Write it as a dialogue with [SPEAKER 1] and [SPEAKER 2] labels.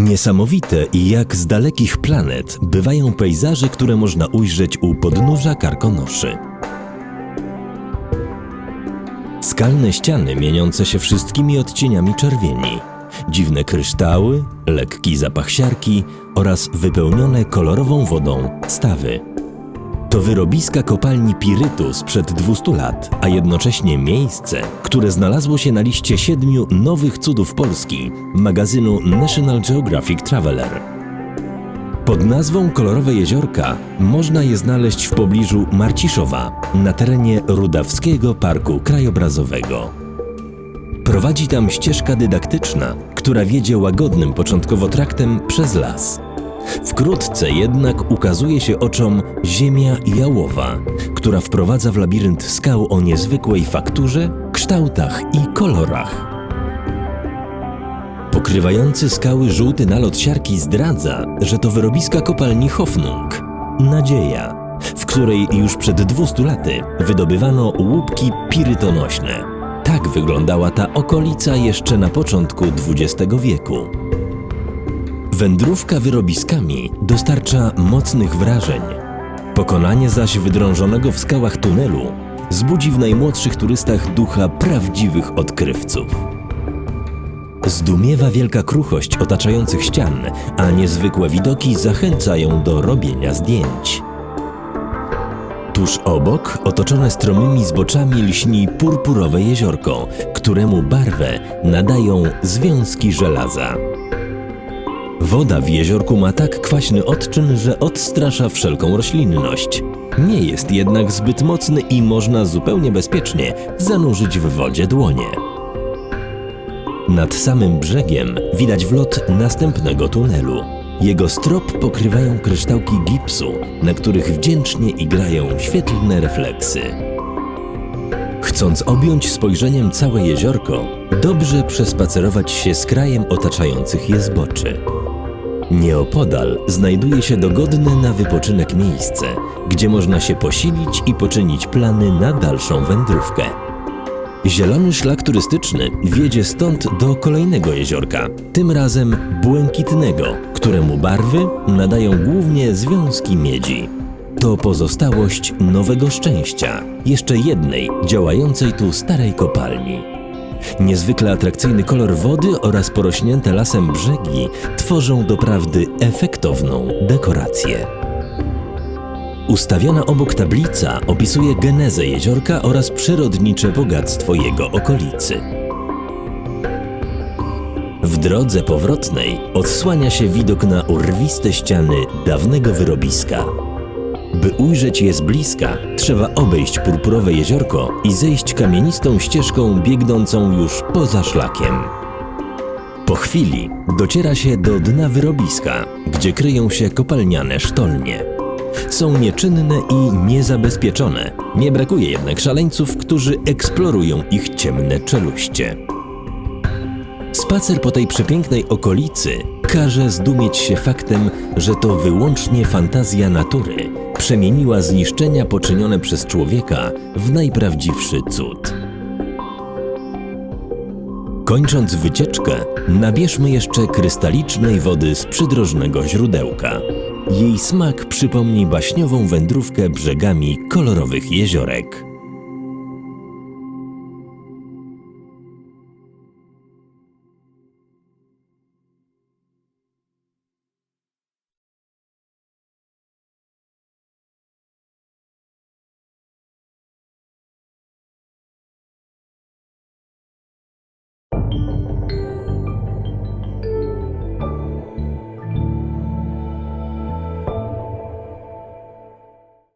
[SPEAKER 1] Niesamowite i jak z dalekich planet bywają pejzaże, które można ujrzeć u podnóża Karkonoszy. Skalne ściany mieniące się wszystkimi odcieniami czerwieni, dziwne kryształy, lekki zapach siarki oraz wypełnione kolorową wodą stawy. To wyrobiska kopalni Pirytu sprzed 200 lat, a jednocześnie miejsce, które znalazło się na liście siedmiu nowych cudów Polski magazynu National Geographic Traveler. Pod nazwą Kolorowe Jeziorka można je znaleźć w pobliżu Marciszowa, na terenie Rudawskiego Parku Krajobrazowego. Prowadzi tam ścieżka dydaktyczna, która wiedzie łagodnym początkowo traktem przez las. Wkrótce jednak ukazuje się oczom ziemia jałowa, która wprowadza w labirynt skał o niezwykłej fakturze, kształtach i kolorach. Pokrywający skały żółty nalot siarki zdradza, że to wyrobiska kopalni Hoffnung, Nadzieja, w której już przed 200 laty wydobywano łupki pirytonośne. Tak wyglądała ta okolica jeszcze na początku XX wieku. Wędrówka wyrobiskami dostarcza mocnych wrażeń. Pokonanie zaś wydrążonego w skałach tunelu zbudzi w najmłodszych turystach ducha prawdziwych odkrywców. Zdumiewa wielka kruchość otaczających ścian, a niezwykłe widoki zachęcają do robienia zdjęć. Tuż obok, otoczone stromymi zboczami, lśni purpurowe jeziorko, któremu barwę nadają związki żelaza. Woda w jeziorku ma tak kwaśny odczyn, że odstrasza wszelką roślinność. Nie jest jednak zbyt mocny i można zupełnie bezpiecznie zanurzyć w wodzie dłonie. Nad samym brzegiem widać wlot następnego tunelu. Jego strop pokrywają kryształki gipsu, na których wdzięcznie igrają świetlne refleksy. Chcąc objąć spojrzeniem całe jeziorko, dobrze przespacerować się z krajem otaczających je zboczy. Nieopodal znajduje się dogodne na wypoczynek miejsce, gdzie można się posilić i poczynić plany na dalszą wędrówkę. Zielony szlak turystyczny wiedzie stąd do kolejnego jeziorka, tym razem błękitnego, któremu barwy nadają głównie związki miedzi. To pozostałość nowego szczęścia, jeszcze jednej działającej tu starej kopalni. Niezwykle atrakcyjny kolor wody oraz porośnięte lasem brzegi tworzą doprawdy efektowną dekorację. Ustawiona obok tablica opisuje genezę jeziorka oraz przyrodnicze bogactwo jego okolicy. W drodze powrotnej odsłania się widok na urwiste ściany dawnego wyrobiska. By ujrzeć je z bliska, trzeba obejść purpurowe jeziorko i zejść kamienistą ścieżką biegnącą już poza szlakiem. Po chwili dociera się do dna wyrobiska, gdzie kryją się kopalniane sztolnie. Są nieczynne i niezabezpieczone. Nie brakuje jednak szaleńców, którzy eksplorują ich ciemne czeluście. Spacer po tej przepięknej okolicy każe zdumieć się faktem, że to wyłącznie fantazja natury przemieniła zniszczenia poczynione przez człowieka w najprawdziwszy cud. Kończąc wycieczkę, nabierzmy jeszcze krystalicznej wody z przydrożnego źródełka. Jej smak przypomni baśniową wędrówkę brzegami kolorowych jeziorek.